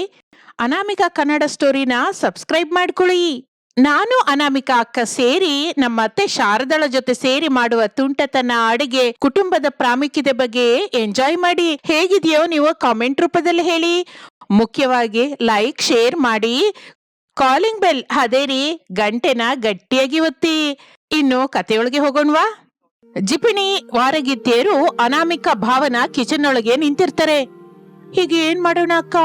ಅನಾಮಿಕಾ ಕನ್ನಡ ಸ್ಟೋರಿನ ಸಬ್ಸ್ಕ್ರೈಬ್ ಮಾಡ್ಕೊಳ್ಳಿ. ನಾನು ಅನಾಮಿಕಾ ಅಕ್ಕ ಸೇರಿ ನಮ್ಮ ಅತ್ತೆ ಶಾರದಳ ಜೊತೆ ಸೇರಿ ಮಾಡುವ ತುಂಟತನ ಅಡಿಗೆ ಕುಟುಂಬದ ಪ್ರಾಮುಖ್ಯತೆ ಬಗ್ಗೆ ಎಂಜಾಯ್ ಮಾಡಿ. ಹೇಗಿದೆಯೋ ನೀವು ಕಾಮೆಂಟ್ ರೂಪದಲ್ಲಿ ಹೇಳಿ. ಮುಖ್ಯವಾಗಿ ಲೈಕ್ ಶೇರ್ ಮಾಡಿ. ಕಾಲಿಂಗ್ ಬೆಲ್ ಅದೇ ರೀ, ಗಂಟೆನ ಗಟ್ಟಿಯಾಗಿ ಒತ್ತಿ. ಇನ್ನು ಕತೆಯೊಳಗೆ ಹೋಗೋಣವಾ? ಜಿಪಿಣಿ ವಾರಗಿತ್ತಿಯರು ಅನಾಮಿಕ ಭಾವನ ಕಿಚನ್ ಒಳಗೆ ನಿಂತಿರ್ತಾರೆ. ಹೀಗೆ ಏನ್ ಮಾಡೋಣ ಅಕ್ಕ?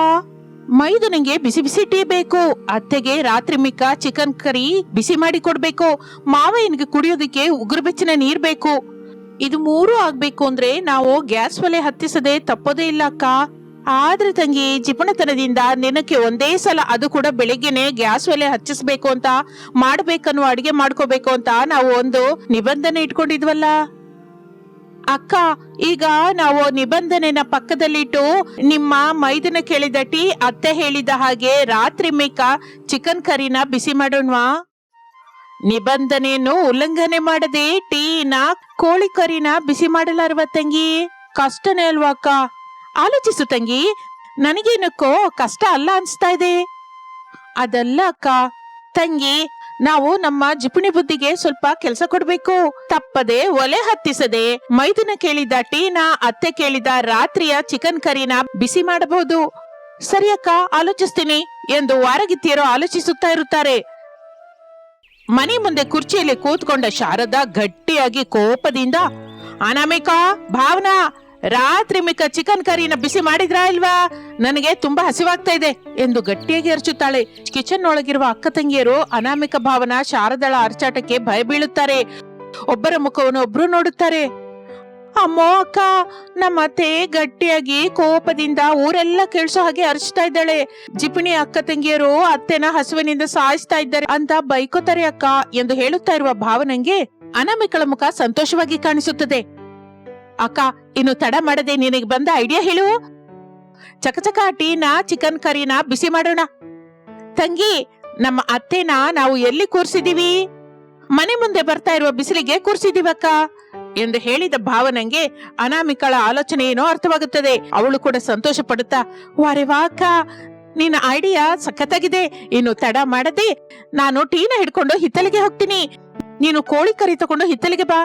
ಮೈದನಿಗೆ ಬಿಸಿ ಬಿಸಿ ಟೀ ಬೇಕು. ಅತ್ತೆಗೆ ರಾತ್ರಿ ಮಿಕ್ಕ ಚಿಕನ್ ಕರಿ ಬಿಸಿ ಮಾಡಿ ಕೊಡ್ಬೇಕು. ಮಾವಯ್ಯನಿಗೆ ಕುಡಿಯೋದಕ್ಕೆ ಉಗುರು ಬೆಚ್ಚಿನ ನೀರ್ ಬೇಕು. ಇದು ಮೂರು ಆಗ್ಬೇಕು ಅಂದ್ರೆ ನಾವು ಗ್ಯಾಸ್ ಒಲೆ ಹತ್ತಿಸದೆ ತಪ್ಪೋದೇ ಇಲ್ಲ ಅಕ್ಕ. ಆದ್ರೆ ತಂಗಿ, ಜಿಪಣತನದಿಂದ ದಿನಕ್ಕೆ ಒಂದೇ ಸಲ ಅದು ಕೂಡ ಬೆಳಿಗ್ಗೆನೆ ಗ್ಯಾಸ್ ಒಲೆ ಹಚ್ಚಿಸ್ಬೇಕು ಅಂತ ಮಾಡ್ಬೇಕನ್ನುವ ಅಡಿಗೆ ಮಾಡ್ಕೋಬೇಕು ಅಂತ ನಾವು ಒಂದು ನಿಬಂಧನೆ ಇಟ್ಕೊಂಡಿದ್ವಲ್ಲ? ಅಕ್ಕ, ಈಗ ನಾವು ನಿಬಂಧನೆನ ಪಕ್ಕದಲ್ಲಿಟ್ಟು ನಿಮ್ಮ ಮೈದನ ಕೇಳಿದ ಟೀ ಅತ್ತೆ ಹೇಳಿದ ಹಾಗೆ ರಾತ್ರಿ ಮೇಕ ಚಿಕನ್ ಕರಿನ ಬಿಸಿ ಮಾಡೋಣವಾ? ನಿಬಂಧನೆಯನ್ನು ಉಲ್ಲಂಘನೆ ಮಾಡದೆ ಟೀನ, ಕೋಳಿ ಕರಿನ ಬಿಸಿ ಮಾಡಲಾರ್ವ ತಂಗಿ? ಕಷ್ಟನೇ ಅಲ್ವಾ ಅಕ್ಕ? ಆಲೋಚಿಸು ತಂಗಿ. ನನಗೇನಕ್ಕೋ ಕಷ್ಟ ಅಲ್ಲ ಅನ್ಸ್ತಾ ಇದೆ? ಅದಲ್ಲ ಅಕ್ಕ. ತಂಗಿ, ನಾವು ನಮ್ಮ ಜಿಪುಣಿ ಬುದ್ಧಿಗೆ ಸ್ವಲ್ಪ ಕೆಲಸ ಕೊಡ್ಬೇಕು. ತಪ್ಪದೆ ಒಲೆ ಹತ್ತಿಸದೆ ಮೈದನ ಕೇಳಿದ ಟೀನ, ಅತ್ತೆ ಕೇಳಿದ ರಾತ್ರಿಯ ಚಿಕನ್ ಕರಿನ ಬಿಸಿ ಮಾಡಬಹುದು. ಸರಿ ಅಕ್ಕ, ಆಲೋಚಿಸ್ತೀನಿ ಎಂದು ವಾರಗಿತ್ತಿಯರು ಆಲೋಚಿಸುತ್ತಾ ಇರುತ್ತಾರೆ. ಮನೆ ಮುಂದೆ ಕುರ್ಚಿಯಲ್ಲಿ ಕೂತ್ಕೊಂಡ ಶಾರದಾ ಗಟ್ಟಿಯಾಗಿ ಕೋಪದಿಂದ, ಅನಾಮಿಕಾ, ಭಾವನಾ ರಾತ್ರಿ ಮಿಕ್ಕ ಚಿಕನ್ ಕರಿನ ಬಿಸಿ ಮಾಡಿದ್ರಾ ಇಲ್ವಾ? ನನಗೆ ತುಂಬಾ ಹಸಿವಾಗ್ತಾ ಇದೆ ಎಂದು ಗಟ್ಟಿಯಾಗಿ ಅರ್ಚುತ್ತಾಳೆ. ಕಿಚನ್ ಒಳಗಿರುವ ಅಕ್ಕ ತಂಗಿಯರು ಅನಾಮಿಕ ಭಾವನ ಶಾರದಳ ಅರ್ಚಾಟಕ್ಕೆ ಭಯ ಬೀಳುತ್ತಾರೆ. ಒಬ್ಬರ ಮುಖವನ್ನು ಒಬ್ರು ನೋಡುತ್ತಾರೆ. ಅಮ್ಮೋ ಅಕ್ಕ, ನಮ್ಮ ಅತ್ತೆ ಗಟ್ಟಿಯಾಗಿ ಕೋಪದಿಂದ ಊರೆಲ್ಲ ಕೇಳಿಸೋ ಹಾಗೆ ಅರ್ಚ್ತಾ ಇದ್ದಾಳೆ. ಜಿಪಿಣಿ ಅಕ್ಕ ತಂಗಿಯರು ಅತ್ತೆನ ಹಸುವಿನಿಂದ ಸಾಯಿಸ್ತಾ ಇದ್ದಾರೆ ಅಂತ ಬೈಕೋತಾರೆ ಅಕ್ಕ ಎಂದು ಹೇಳುತ್ತಾ ಇರುವ ಭಾವನಂಗೆ ಅನಾಮಿಕಳ ಮುಖ ಸಂತೋಷವಾಗಿ ಕಾಣಿಸುತ್ತದೆ. ಅಕ್ಕ, ಇನ್ನು ತಡ ಮಾಡದೆ ನಿನಗೆ ಬಂದ ಐಡಿಯಾ ಹೇಳು. ಚಕಚಕ ಟೀನ ಚಿಕನ್ ಕರಿನ ಬಿಸಿ ಮಾಡೋಣ. ತಂಗಿ, ನಮ್ಮ ಅತ್ತೆನ ನಾವು ಎಲ್ಲಿ ಕೂರ್ಸಿದೀವಿ? ಮನೆ ಮುಂದೆ ಬರ್ತಾ ಇರುವ ಬಿಸಿಲಿಗೆ ಕೂರ್ಸಿದೀವಕ್ಕ? ಎಂದು ಹೇಳಿದ ಭಾವನಂಗೆ ಅನಾಮಿಕಳ ಆಲೋಚನೆ ಏನೋ ಅರ್ಥವಾಗುತ್ತದೆ. ಅವಳು ಕೂಡ ಸಂತೋಷ ಪಡುತ್ತಾ, ವಾರೆ ವಾ ಅಕ್ಕ, ನಿನ್ನ ಐಡಿಯಾ ಸಖತ್ತಾಗಿದೆ. ಇನ್ನು ತಡ ಮಾಡದೆ ನಾನು ಟೀನ ಹಿಡ್ಕೊಂಡು ಹಿತ್ತಲಿಗೆ ಹೋಗ್ತೀನಿ. ನೀನು ಕೋಳಿ ಕರಿ ತಗೊಂಡು ಹಿತ್ತಲಿಗೆ ಬಾ.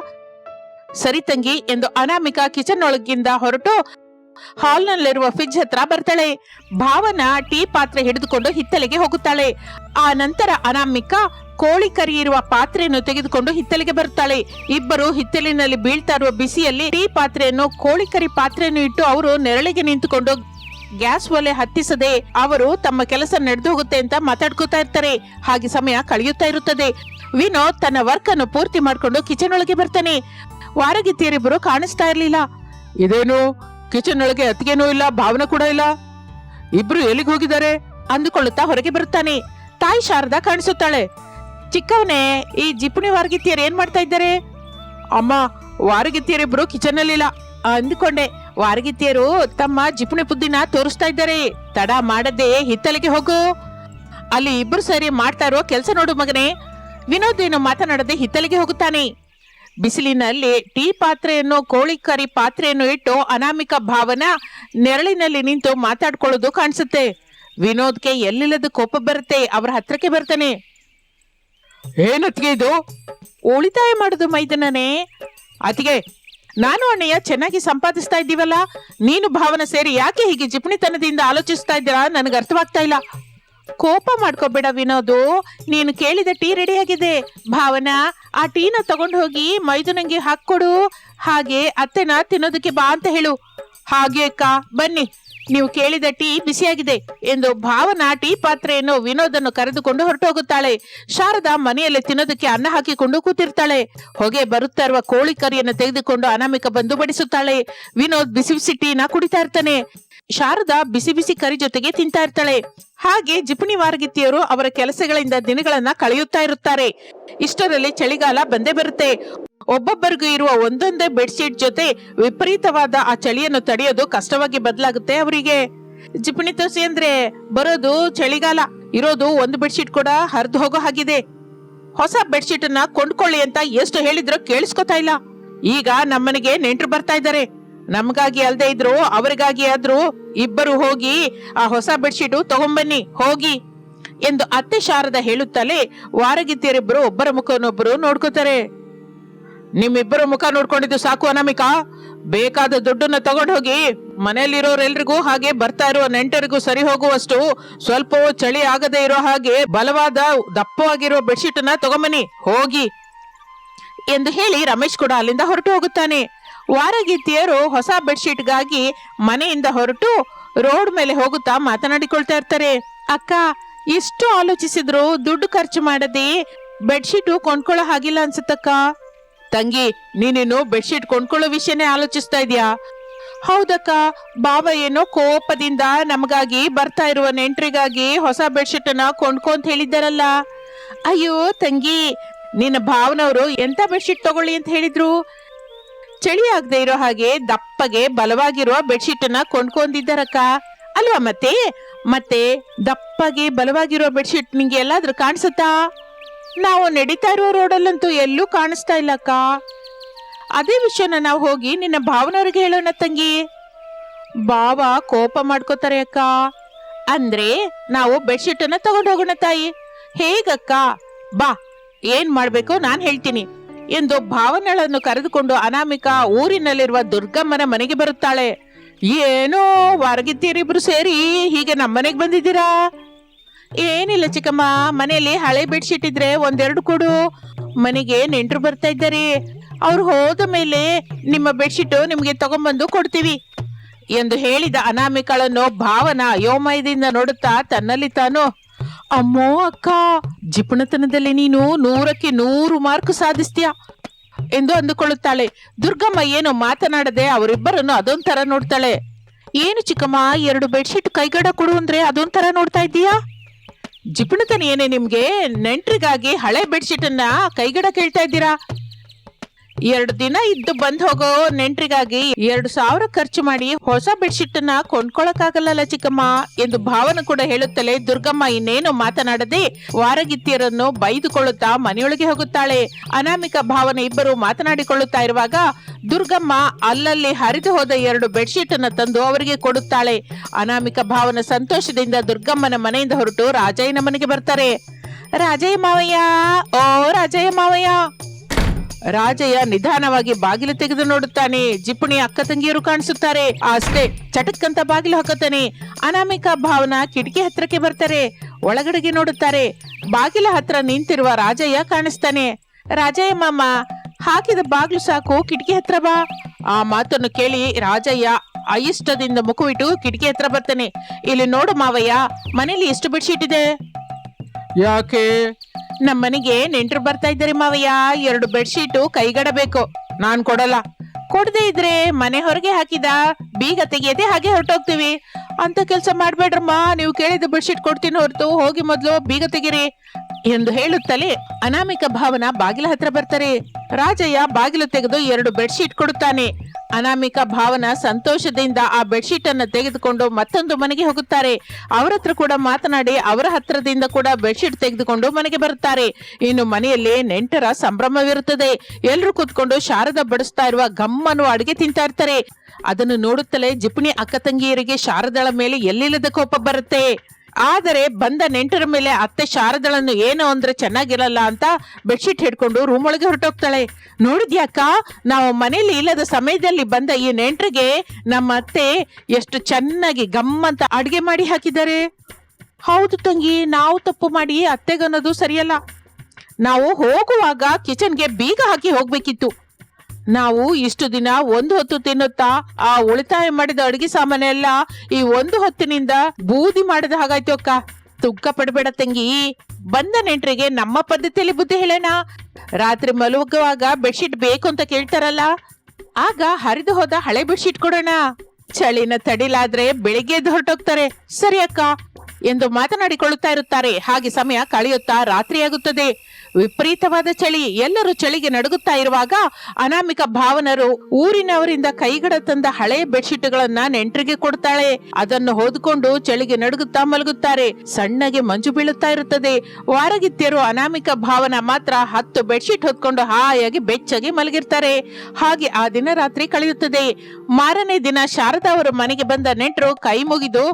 ಸರಿ ತಂಗಿ ಎಂದು ಅನಾಮಿಕಾ ಕಿಚನ್ ಒಳಗಿಂದ ಹೊರಟು ಹಾಲ್ನಲ್ಲಿರುವ ಫ್ರಿಜ್ ಹತ್ರ ಬರ್ತಾಳೆ. ಭಾವನ ಟೀ ಪಾತ್ರೆ ಹಿಡಿದುಕೊಂಡು ಹಿತ್ತಲಿಗೆ ಹೋಗುತ್ತಾಳೆ. ಆ ನಂತರ ಅನಾಮಿಕಾ ಕೋಳಿ ಕರಿ ಇರುವ ಪಾತ್ರೆಯನ್ನು ತೆಗೆದುಕೊಂಡು ಹಿತ್ತಲಿಗೆ ಬರುತ್ತಾಳೆ. ಇಬ್ಬರು ಹಿತ್ತಲಿನಲ್ಲಿ ಬೀಳ್ತಾ ಇರುವ ಬಿಸಿಯಲ್ಲಿ ಟೀ ಪಾತ್ರೆಯನ್ನು, ಕೋಳಿ ಕರಿ ಪಾತ್ರೆಯನ್ನು ಇಟ್ಟು ಅವರು ನೆರಳಿಗೆ ನಿಂತುಕೊಂಡು ಗ್ಯಾಸ್ ಒಲೆ ಹತ್ತಿಸದೆ ಅವರು ತಮ್ಮ ಕೆಲಸ ನಡೆದು ಹೋಗುತ್ತೆ ಅಂತ ಮಾತಾಡ್ಕೋತಾ ಇರ್ತಾರೆ. ಹಾಗೆ ಸಮಯ ಕಳೆಯುತ್ತಾ ಇರುತ್ತದೆ. ವಿನೋದ್ ತನ್ನ ವರ್ಕ್ ಅನ್ನು ಪೂರ್ತಿ ಮಾಡ್ಕೊಂಡು ಕಿಚನ್ ಒಳಗೆ ಬರ್ತಾನೆ. ವಾರಗಿತ್ತಿಯರಿಬ್ಬರು ಕಾಣಿಸ್ತಾ ಇರ್ಲಿಲ್ಲ. ಇದೇನು? ಕಿಚನ್ ಒಳಗೆ ಅತ್ತಿಗೆನೂ ಇಲ್ಲ, ಭಾವನ ಕೂಡ ಇಲ್ಲ. ಇಬ್ರು ಎಲ್ಲಿಗೆ ಹೋಗಿದ್ದಾರೆ? ಅಂದುಕೊಳ್ಳುತ್ತಾ ಹೊರಗೆ ಬರುತ್ತಾನೆ. ತಾಯಿ ಶಾರದಾ ಕಾಣಿಸುತ್ತಾಳೆ. ಚಿಕ್ಕವನೇ, ಈ ಜಿಪುಣಿ ವಾರಗಿತ್ತಿಯರು ಏನ್ ಮಾಡ್ತಾ ಇದ್ದಾರೆ? ಅಮ್ಮ ವಾರಗಿತ್ತಿಯರಿಬ್ರು ಕಿಚನ್ ಅಲ್ಲಿಲ್ಲ ಅಂದುಕೊಂಡೆ ವಾರಗಿತ್ತಿಯರು ತಮ್ಮ ಜಿಪುಣಿ ಬುದ್ಧಿನ ತೋರಿಸ್ತಾ ಇದ್ದಾರೆ. ತಡ ಮಾಡದೆ ಹಿತ್ತಲಿಗೆ ಹೋಗು. ಅಲ್ಲಿ ಇಬ್ರು ಸೇರಿ ಮಾಡ್ತಾ ಇರೋ ಕೆಲಸ ನೋಡು ಮಗನೇ. ವಿನೋದ್ ಏನು ಮಾತನಾಡದೆ ಹಿತ್ತಲಿಗೆ ಹೋಗುತ್ತಾನೆ. ಬಿಸಿಲಿನಲ್ಲಿ ಟೀ ಪಾತ್ರೆಯನ್ನು, ಕೋಳಿ ಕರಿ ಪಾತ್ರೆಯನ್ನು ಇಟ್ಟು ಅನಾಮಿಕ ಭಾವನ ನೆರಳಿನಲ್ಲಿ ನಿಂತು ಮಾತಾಡ್ಕೊಳ್ಳೋದು ಕಾಣಿಸುತ್ತೆ. ವಿನೋದ್ಗೆ ಎಲ್ಲಿಲ್ಲದ ಕೋಪ ಬರುತ್ತೆ, ಅವರ ಹತ್ರಕ್ಕೆ ಬರ್ತಾನೆ. ಏನತ್ಗೆ ಇದು? ಉಳಿತಾಯ ಮಾಡುದು ಮೈದನನೇ? ಅತಿಗೆ ನಾನು ಅಣ್ಣಯ್ಯ ಚೆನ್ನಾಗಿ ಸಂಪಾದಿಸ್ತಾ ಇದ್ದೀವಲ್ಲ, ನೀನು ಭಾವನ ಸೇರಿ ಯಾಕೆ ಹೀಗೆ ಜಿಪ್ಣಿತನದಿಂದ ಆಲೋಚಿಸ್ತಾ ಇದ್ದೀರಾ? ನನಗೆ ಅರ್ಥವಾಗ್ತಾ ಇಲ್ಲ. ಕೋಪ ಮಾಡ್ಕೋಬೇಡ ವಿನೋದು. ನೀನು ಕೇಳಿದ ಟೀ ರೆಡಿ ಆಗಿದೆ. ಭಾವನಾ, ಆ ಟೀನ ತಗೊಂಡು ಹೋಗಿ ಮೈದುನಂಗೆ ಹಾಕ್ಕೊಡು. ಹಾಗೆ ಅತ್ತೆನ ತಿನ್ನೋದಕ್ಕೆ ಬಾ ಅಂತ ಹೇಳು. ಹಾಗೆ ಅಕ್ಕ, ಬನ್ನಿ. ನೀವು ಕೇಳಿದ ಟೀ ಬಿಸಿಯಾಗಿದೆ ಎಂದು ಭಾವನಾ ಟೀ ಪಾತ್ರೆಯನ್ನು ವಿನೋದನ್ನು ಕರೆದುಕೊಂಡು ಹೊರಟೋಗುತ್ತಾಳೆ. ಶಾರದಾ ಮನೆಯಲ್ಲಿ ತಿನ್ನೋದಕ್ಕೆ ಅನ್ನ ಹಾಕಿಕೊಂಡು ಕೂತಿರ್ತಾಳೆ. ಹೊಗೆ ಬರುತ್ತಾ ಇರುವ ಕೋಳಿ ಕರಿಯನ್ನು ತೆಗೆದುಕೊಂಡು ಅನಾಮಿಕ ಬಂದು ಬಡಿಸುತ್ತಾಳೆ. ವಿನೋದ್ ಬಿಸಿ ಬಿಸಿ ಟೀನ ಕುಡಿತಾ ಇರ್ತಾನೆ. ಶಾರದಾ ಬಿಸಿ ಬಿಸಿ ಕರಿ ಜೊತೆಗೆ ತಿಂತಾ ಇರ್ತಾಳೆ. ಹಾಗೆ ಜಿಪುಣಿ ವಾರಗಿತ್ತಿಯರು ಅವರ ಕೆಲಸಗಳಿಂದ ದಿನಗಳನ್ನ ಕಳೆಯುತ್ತಾ ಇರುತ್ತಾರೆ. ಇಷ್ಟರಲ್ಲಿ ಚಳಿಗಾಲ ಬಂದೇ ಬರುತ್ತೆ. ಒಬ್ಬೊಬ್ಬರಿಗೂ ಇರುವ ಒಂದೊಂದೇ ಬೆಡ್ಶೀಟ್ ಜೊತೆ ವಿಪರೀತವಾದ ಆ ಚಳಿಯನ್ನು ತಡೆಯೋದು ಕಷ್ಟವಾಗಿ ಬದಲಾಗುತ್ತೆ ಅವರಿಗೆ. ಜಿಪುಣಿ ತೋಸಿ ಅಂದ್ರೆ, ಬರೋದು ಚಳಿಗಾಲ, ಇರೋದು ಒಂದು ಬೆಡ್ಶೀಟ್ ಕೂಡ ಹರಿದು ಹೋಗೋ ಹಾಗಿದೆ. ಹೊಸ ಬೆಡ್ಶೀಟ್ ಅನ್ನ ಕೊಂಡ್ಕೊಳ್ಳಿ ಅಂತ ಎಷ್ಟು ಹೇಳಿದ್ರೂ ಕೇಳಿಸ್ಕೊತಾ ಇಲ್ಲ. ಈಗ ನಮ್ಮನೆಗೆ ನೆಂಟರು ಬರ್ತಾ ಇದ್ದಾರೆ. ನಮ್ಗಾಗಿ ಅಲ್ದೇ ಇದ್ರು, ಅವರಿಗಾಗಿ ಆದ್ರೂ ಇಬ್ಬರು ಹೋಗಿ ಆ ಹೊಸ ಬೆಡ್ಶೀಟು ತಗೊಂಬನ್ನಿ, ಹೋಗಿ ಎಂದು ಅತ್ತೆ ಶಾರದ ಹೇಳುತ್ತಲೇ ವಾರಗಿತ್ತಿಯರಿಬ್ಬರು ಒಬ್ಬರ ಮುಖವನ್ನೊಬ್ಬರು ನೋಡ್ಕೋತಾರೆ. ನಿಮ್ಮಿಬ್ಬರು ಮುಖ ನೋಡ್ಕೊಂಡಿದ್ದು ಸಾಕು ಅನಾಮಿಕಾ. ಬೇಕಾದ ದುಡ್ಡನ್ನ ತಗೊಂಡು ಹೋಗಿ ಮನೆಯಲ್ಲಿರೋರೆಲ್ರಿಗೂ ಹಾಗೆ ಬರ್ತಾ ಇರುವ ನೆಂಟರಿಗೂ ಸರಿ ಹೋಗುವಷ್ಟು ಸ್ವಲ್ಪ ಚಳಿ ಆಗದೆ ಇರೋ ಹಾಗೆ ಬಲವಾದ ದಪ್ಪವಾಗಿರುವ ಬೆಡ್ಶೀಟ್ ಅನ್ನ ತಗೊಂಬನ್ನಿ, ಹೋಗಿ ಎಂದು ಹೇಳಿ ರಮೇಶ್ ಕೂಡ ಅಲ್ಲಿಂದ ಹೊರಟು ಹೋಗುತ್ತಾನೆ. ವಾರಗೀತಿಯರು ಹೊಸ ಬೆಡ್ಶೀಟ್ಗಾಗಿ ಮನೆಯಿಂದ ಹೊರಟು ರೋಡ್ ಮೇಲೆ ಹೋಗುತ್ತಾ ಮಾತನಾಡಿಕೊಳ್ತಾ ಇರ್ತಾರೆ. ಅಕ್ಕ, ಎಷ್ಟು ಆಲೋಚಿಸಿದ್ರು ದುಡ್ಡು ಖರ್ಚು ಮಾಡದೆ ಬೆಡ್ಶೀಟು ಕೊಂಡ್ಕೊಳ್ಳೋ ಹಾಗಿಲ್ಲ ಅನ್ಸುತ್ತಕ್ಕ. ತಂಗಿ, ನೀನೇನು ಬೆಡ್ಶೀಟ್ ಕೊಂಡ್ಕೊಳ್ಳೋ ವಿಷಯನೇ ಆಲೋಚಿಸ್ತಾ ಇದೀಯಾ? ಹೌದಕ್ಕ ಬಾಬಾ ಏನೋ ಕೋಪದಿಂದ ನಮಗಾಗಿ ಬರ್ತಾ ಇರುವ ನೆಂಟ್ರಿಗಾಗಿ ಹೊಸ ಬೆಡ್ಶೀಟ್ ಅನ್ನ ಕೊಂಡ್ಕೊ ಅಂತ ಹೇಳಿದ್ದಾರಲ್ಲ. ಅಯ್ಯೋ ತಂಗಿ, ನಿನ್ನ ಭಾವನವರು ಎಂತ ಬೆಡ್ಶೀಟ್ ತಗೊಳ್ಳಿ ಅಂತ ಹೇಳಿದ್ರು? ಚಳಿ ಆಗದೆ ಇರೋ ಹಾಗೆ ದಪ್ಪಗೆ ಬಲವಾಗಿರುವ ಬೆಡ್ಶೀಟ್ ಅನ್ನ ಕೊಂಡ್ಕೊಂಡಿದ್ದಾರಕ್ಕ. ಅಲ್ವಾ ಮತ್ತೆ? ಮತ್ತೆ ದಪ್ಪಗೆ ಬಲವಾಗಿರೋ ಬೆಡ್ಶೀಟ್ ನಿಂಗೆ ಎಲ್ಲಾದ್ರೂ ಕಾಣಿಸುತ್ತಾ? ನಾವು ನಡೀತಾ ಇರೋ ರೋಡಲ್ಲಂತೂ ಎಲ್ಲೂ ಕಾಣಿಸ್ತಾ ಇಲ್ಲಕ್ಕ. ಅದೇ ವಿಷಯನ ನಾವು ಹೋಗಿ ನಿನ್ನ ಭಾವನವ್ರಿಗೆ ಹೇಳೋಣ ತಂಗಿ. ಭಾವ ಕೋಪ ಮಾಡ್ಕೋತಾರೆ ಅಕ್ಕ. ಅಂದ್ರೆ ನಾವು ಬೆಡ್ಶೀಟ್ ಅನ್ನ ತಗೊಂಡು ಹೋಗೋಣ ತಾಯಿ. ಹೇಗಕ್ಕ? ಬಾ, ಏನ್ ಮಾಡ್ಬೇಕು ನಾನು ಹೇಳ್ತೀನಿ. ಎಂದು ಭಾವನೆಗಳನ್ನು ಕರೆದುಕೊಂಡು ಅನಾಮಿಕಾ ಊರಿನಲ್ಲಿರುವ ದುರ್ಗಮ್ಮನ ಮನೆಗೆ ಬರುತ್ತಾಳೆ. ಏನೋ ವಾರಗಿತ್ತೀರಿಬ್ರು ಸೇರಿ ಹೀಗೆ ನಮ್ಮನೆಗೆ ಬಂದಿದ್ದೀರಾ? ಏನಿಲ್ಲ ಚಿಕ್ಕಮ್ಮ, ಮನೆಯಲ್ಲಿ ಹಳೆ ಬೆಡ್ಶೀಟ್ ಇದ್ರೆ ಒಂದೆರಡು ಕೊಡು. ಮನೆಗೆ ನೆಂಟರು ಬರ್ತಾ ಇದ್ದಾರೆ. ಅವ್ರು ಹೋದ ಮೇಲೆ ನಿಮ್ಮ ಬೆಡ್ಶೀಟ್ ನಿಮಗೆ ತಗೊಂಬಂದು ಕೊಡ್ತೀವಿ ಎಂದು ಹೇಳಿದ ಅನಾಮಿಕಳನ್ನು ಭಾವನ ಅಯೋಮಯದಿಂದ ನೋಡುತ್ತಾ ತನ್ನಲ್ಲಿ ತಾನು ಅಮ್ಮೋ ಅಕ್ಕ ಜಿಪುಣತನದಲ್ಲಿ ನೀನು ನೂರಕ್ಕೆ ನೂರು ಮಾರ್ಕ್ ಸಾಧಿಸ್ತೀಯ? ಎಂದು ಅಂದುಕೊಳ್ಳುತ್ತಾಳೆ. ದುರ್ಗಮ್ಮ ಏನು ಮಾತನಾಡದೆ ಅವರಿಬ್ಬರನ್ನು ಅದೊಂಥರ ನೋಡ್ತಾಳೆ. ಏನು ಚಿಕ್ಕಮ್ಮ, ಎರಡು ಬೆಡ್ಶೀಟ್ ಕೈಗಡ ಕೊಡು ಅಂದ್ರೆ ಅದೊಂಥರ ನೋಡ್ತಾ ಇದ್ದೀಯಾ? ಜಿಪುಣತನ ಏನೇ ನಿಮ್ಗೆ ನೆಂಟ್ರಿಗಾಗಿ ಹಳೆ ಬೆಡ್ಶೀಟ್ ಅನ್ನ ಕೈಗಡ ಕೇಳ್ತಾ ಇದ್ದೀರಾ? ಎರಡು ದಿನ ಇದ್ದು ಬಂದ್ ಹೋಗೋ ನೆಂಟ್ರಿಗಾಗಿ ಎರಡು ಸಾವಿರ ಖರ್ಚು ಮಾಡಿ ಹೊಸ ಬೆಡ್ಶೀಟ್ ಅನ್ನ ಕೊಂಡ್ಕೊಳಕಾಗಲ್ಲ ಚಿಕ್ಕಮ್ಮ ಎಂದು ಭಾವನ ಕೂಡ ಹೇಳುತ್ತಲೇ ದುರ್ಗಮ್ಮ ಇನ್ನೇನು ಮಾತನಾಡದೆ ವಾರಗಿತ್ತಿಯರನ್ನು ಬೈದುಕೊಳ್ಳುತ್ತಾ ಮನೆಯೊಳಗೆ ಹೋಗುತ್ತಾಳೆ. ಅನಾಮಿಕ ಭಾವನೆ ಇಬ್ಬರು ಮಾತನಾಡಿಕೊಳ್ಳುತ್ತಾ ಇರುವಾಗ ದುರ್ಗಮ್ಮ ಅಲ್ಲಲ್ಲಿ ಹರಿದು ಹೋದ ಎರಡು ಬೆಡ್ಶೀಟ್ ಅನ್ನ ತಂದು ಅವರಿಗೆ ಕೊಡುತ್ತಾಳೆ. ಅನಾಮಿಕ ಭಾವನ ಸಂತೋಷದಿಂದ ದುರ್ಗಮ್ಮನ ಮನೆಯಿಂದ ಹೊರಟು ರಾಜಯ್ಯನ ಮನೆಗೆ ಬರ್ತಾರೆ. ರಾಜಯ್ಯ ಮಾವಯ್ಯ, ಓ ರಾಜಯ್ಯ ಮಾವಯ್ಯ ರಾಜಯ್ಯ ನಿಧಾನವಾಗಿ ಬಾಗಿಲು ತೆಗೆದು ನೋಡುತ್ತಾನೆ. ಜಿಪುಣಿ ಅಕ್ಕ ತಂಗಿಯರು ಕಾಣಿಸುತ್ತಾರೆ. ಅಷ್ಟೇ, ಚಟಕ್ಕಂತ ಬಾಗಿಲು ಹಾಕುತ್ತಾನೆ. ಅನಾಮಿಕಾ ಭಾವನ ಕಿಟಕಿ ಹತ್ರಕ್ಕೆ ಬರ್ತಾರೆ. ಒಳಗಡೆಗೆ ನೋಡುತ್ತಾರೆ. ಬಾಗಿಲ ಹತ್ರ ನಿಂತಿರುವ ರಾಜಯ್ಯ ಕಾಣಿಸ್ತಾನೆ. ರಾಜಯ್ಯ ಮಾಮ, ಹಾಕಿದ ಬಾಗಿಲು ಸಾಕು, ಕಿಟಕಿ ಹತ್ರ ಬಾ. ಆ ಮಾತನ್ನು ಕೇಳಿ ರಾಜಯ್ಯ ಅಯಿಷ್ಟದಿಂದ ಮುಖವಿಟ್ಟು ಕಿಟಕಿ ಹತ್ರ ಬರ್ತಾನೆ. ಇಲ್ಲಿ ನೋಡು ಮಾವಯ್ಯ, ಮನೇಲಿ ಎಷ್ಟು ಬೆಡ್ಶೀಟ್ ಇದೆ? ಯಾಕೆ? ನಮ್ಮ ಮನೆಗೆ ನೆಂಟರು ಬರ್ತಾ ಇದ್ದಾರೆ ಮಾವಯ್ಯ. ಎರಡು ಬೆಡ್ಶೀಟು ಕೈಗಡಬೇಕು. ನಾನ್ ಕೊಡಲ್ಲ. ಕೊಡದೆ ಇದ್ರೆ ಮನೆ ಹೊರಗೆ ಹಾಕಿದ. ಬೀಗ ತೆಗೆಯದೆ ಹಾಗೆ ಹೊರಟೋಗ್ತೀವಿ. ಅಂತ ಕೆಲಸ ಮಾಡ್ಬೇಡ್ರಮ್ಮ. ನೀವು ಕೇಳಿದ ಬೆಡ್ಶೀಟ್ ಕೊಡ್ತೀನಿ ಹೊರತು ಹೋಗಿ ಮೊದಲು ಬೀಗ ತೆಗಿರಿ. ಎಂದು ಹೇಳುತ್ತಲೇ ಅನಾಮಿಕ ಭಾವನ ಬಾಗಿಲ ಹತ್ರ ಬರ್ತಾರೆ. ರಾಜಯ್ಯ ಬಾಗಿಲು ತೆಗೆದು ಎರಡು ಬೆಡ್ಶೀಟ್ ಕೊಡುತ್ತಾನೆ. ಅನಾಮಿಕ ಭಾವನ ಸಂತೋಷದಿಂದ ಆ ಬೆಡ್ಶೀಟ್ ಅನ್ನು ತೆಗೆದುಕೊಂಡು ಮತ್ತೊಂದು ಮನೆಗೆ ಹೋಗುತ್ತಾರೆ. ಅವರ ಹತ್ರ ಕೂಡ ಮಾತನಾಡಿ ಅವರ ಹತ್ರದಿಂದ ಕೂಡ ಬೆಡ್ಶೀಟ್ ತೆಗೆದುಕೊಂಡು ಮನೆಗೆ ಬರುತ್ತಾರೆ. ಇನ್ನು ಮನೆಯಲ್ಲಿ ನೆಂಟರ ಸಂಭ್ರಮವಿರುತ್ತದೆ. ಎಲ್ಲರೂ ಕೂತ್ಕೊಂಡು ಶಾರದ ಬಡಿಸ್ತಾ ಇರುವ ಗಮ್ಮನ್ನು ಅಡುಗೆ ತಿಂತಾ ಇರ್ತಾರೆ. ಅದನ್ನು ನೋಡುತ್ತಲೇ ಜಿಪ್ಣಿ ಅಕ್ಕ ತಂಗಿಯರಿಗೆ ಶಾರದಳ ಮೇಲೆ ಎಲ್ಲಿಲ್ಲದ ಕೋಪ ಬರುತ್ತೆ. ಆದರೆ ಬಂದ ನೆಂಟರ ಮೇಲೆ ಅತ್ತೆ ಶಾರದಳನ್ನು ಏನು ಅಂದ್ರೆ ಚೆನ್ನಾಗಿರಲ್ಲ ಅಂತ ಬೆಡ್ಶೀಟ್ ಹಿಡ್ಕೊಂಡು ರೂಮ್ ಒಳಗೆ ಹೊರಟೋಗ್ತಾಳೆ. ನೋಡಿದ್ಯಾಕ ನಾವು ಮನೇಲಿ ಇಲ್ಲದ ಸಮಯದಲ್ಲಿ ಬಂದ ಈ ನೆಂಟರಿಗೆ ನಮ್ಮ ಅತ್ತೆ ಎಷ್ಟು ಚೆನ್ನಾಗಿ ಗಮ್ಮಂತ ಅಡಿಗೆ ಮಾಡಿ ಹಾಕಿದ್ದಾರೆ. ಹೌದು ತಂಗಿ, ನಾವು ತಪ್ಪು ಮಾಡಿ ಅತ್ತೆಗನ್ನೋದು ಸರಿಯಲ್ಲ. ನಾವು ಹೋಗುವಾಗ ಕಿಚನ್ಗೆ ಬೀಗ ಹಾಕಿ ಹೋಗ್ಬೇಕಿತ್ತು. ನಾವು ಇಷ್ಟು ದಿನ ಒಂದು ಹೊತ್ತು ತಿನ್ನುತ್ತಾ, ಆ ಉಳಿತಾಯ ಮಾಡಿದ ಅಡಿಗೆ ಸಾಮಾನೆಲ್ಲ ಈ ಒಂದು ಹೊತ್ತಿನಿಂದ ಬೂದಿ ಮಾಡಿದ ಹಾಗಾಯ್ತು ಅಕ್ಕ. ತುಕ್ಕ ಪಡಬೇಡ ತಂಗಿ. ಬಂದ ನೆಂಟರಿಗೆ ನಮ್ಮ ಪದ್ಧತಿಯಲ್ಲಿ ಬುದ್ಧಿ ಹೇಳೋಣ. ರಾತ್ರಿ ಮಲಗುವಾಗ ಬೆಡ್ಶೀಟ್ ಬೇಕು ಅಂತ ಕೇಳ್ತಾರಲ್ಲ. ಆಗ ಹರಿದು ಹೋದ ಹಳೆ ಬೆಡ್ಶೀಟ್ ಕೊಡೋಣ. ಚಳಿನ ತಡಿಲಾದ್ರೆ ಬೆಳಿಗ್ಗೆ ಹೊರಟೋಗ್ತಾರೆ. ಸರಿ ಅಕ್ಕ. ಎಂದು ಮಾತನಾಡಿಕೊಳ್ಳುತ್ತಾ ಇರುತ್ತಾರೆ. ಹಾಗೆ ಸಮಯ ಕಳೆಯುತ್ತಾ ರಾತ್ರಿಯಾಗುತ್ತದೆ. ವಿಪರೀತವಾದ ಚಳಿ. ಎಲ್ಲರೂ ಚಳಿಗೆ ನಡುಗುತ್ತಾ ಇರುವಾಗ ಅನಾಮಿಕ ಭಾವನರು ಊರಿನವರಿಂದ ಕೈಗಡ ತಂದ ಹಳೆಯ ಬೆಡ್ಶೀಟ್ಗಳನ್ನ ನೆಂಟರಿಗೆ ಕೊಡ್ತಾಳೆ. ಅದನ್ನು ಹೊದ್ಕೊಂಡು ಚಳಿಗೆ ನಡುಗುತ್ತಾ ಮಲಗುತ್ತಾರೆ. ಸಣ್ಣಗೆ ಮಂಜು ಬೀಳುತ್ತಾ ಇರುತ್ತದೆ. ವಾರಗಿತ್ಯರು ಅನಾಮಿಕ ಭಾವನ ಮಾತ್ರ ಹತ್ತು ಬೆಡ್ಶೀಟ್ ಹೊತ್ಕೊಂಡು ಹಾಯಾಗಿ ಬೆಚ್ಚಗೆ ಮಲಗಿರ್ತಾರೆ. ಹಾಗೆ ಆ ದಿನ ರಾತ್ರಿ ಕಳೆಯುತ್ತದೆ. ಮಾರನೇ ದಿನ ಶಾರದಾ ಅವರು ಮನೆಗೆ ಬಂದ ನೆಂಟರು ಕೈ ಮುಗಿದು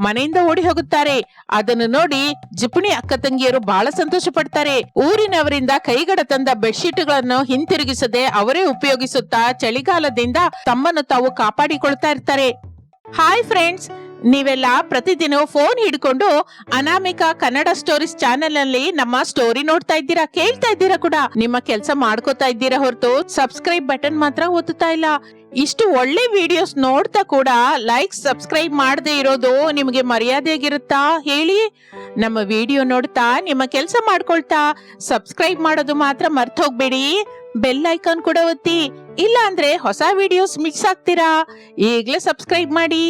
ಮನೆಯಿಂದ ಓಡಿ ಹೋಗುತ್ತಾರೆ. ಅದನ್ನು ನೋಡಿ ಜಿಪುಣಿ ಅಕ್ಕ ತಂಗಿಯರು ಬಹಳ ಸಂತೋಷ ಪಡ್ತಾರೆ ಊರಿನವರಿಂದ ಕೈಗಡ ತಂದ ಬೆಡ್ಶೀಟ್ಗಳನ್ನು ಹಿಂತಿರುಗಿಸದೆ ಅವರೇ ಉಪಯೋಗಿಸುತ್ತಾ ಚಳಿಗಾಲದಿಂದ ತಮ್ಮನ್ನು ತಾವು ಕಾಪಾಡಿಕೊಳ್ತಾ ಇರ್ತಾರೆ. ಹಾಯ್ ಫ್ರೆಂಡ್ಸ್ ನೀವೆಲ್ಲ ಪ್ರತಿದಿನ ಫೋನ್ ಹಿಡ್ಕೊಂಡು ಅನಾಮಿಕಾ ಕನ್ನಡ ಸ್ಟೋರೀಸ್ ಚಾನೆಲ್ ಅಲ್ಲಿ ನಮ್ಮ ಸ್ಟೋರಿ ನೋಡ್ತಾ ಇದ್ದೀರಾ, ಕೇಳ್ತಾ ಇದ್ದೀರಾ ಕೂಡ? ನಿಮ್ಮ ಕೆಲಸ ಮಾಡ್ಕೋತಾ ಇದ್ದೀರಾ ಹೊರತು ಸಬ್ಸ್ಕ್ರೈಬ್ ಬಟನ್ ಮಾತ್ರ ಒತ್ತುತ್ತಾ ಇಲ್ಲ. ಇಷ್ಟು ಒಳ್ಳೆ ವಿಡಿಯೋಸ್ ನೋಡ್ತಾ ಕೂಡ ಲೈಕ್ ಸಬ್ಸ್ಕ್ರೈಬ್ ಮಾಡದೇ ಇರೋದು ನಿಮಗೆ ಮರ್ಯಾದೆಯಾಗಿರುತ್ತಾ ಹೇಳಿ? ನಮ್ಮ ವಿಡಿಯೋ ನೋಡ್ತಾ, ನಿಮ್ಮ ಕೆಲಸ ಮಾಡ್ಕೊಳ್ತಾ ಸಬ್ಸ್ಕ್ರೈಬ್ ಮಾಡೋದು ಮಾತ್ರ ಮರ್ತೋಗ್ಬೇಡಿ. ಬೆಲ್ ಐಕಾನ್ ಕೂಡ ಒತ್ತಿ. ಇಲ್ಲ ಅಂದ್ರೆ ಹೊಸ ವಿಡಿಯೋಸ್ ಮಿಸ್ ಆಗ್ತೀರಾ? ಈಗಲೇ ಸಬ್ಸ್ಕ್ರೈಬ್ ಮಾಡಿ.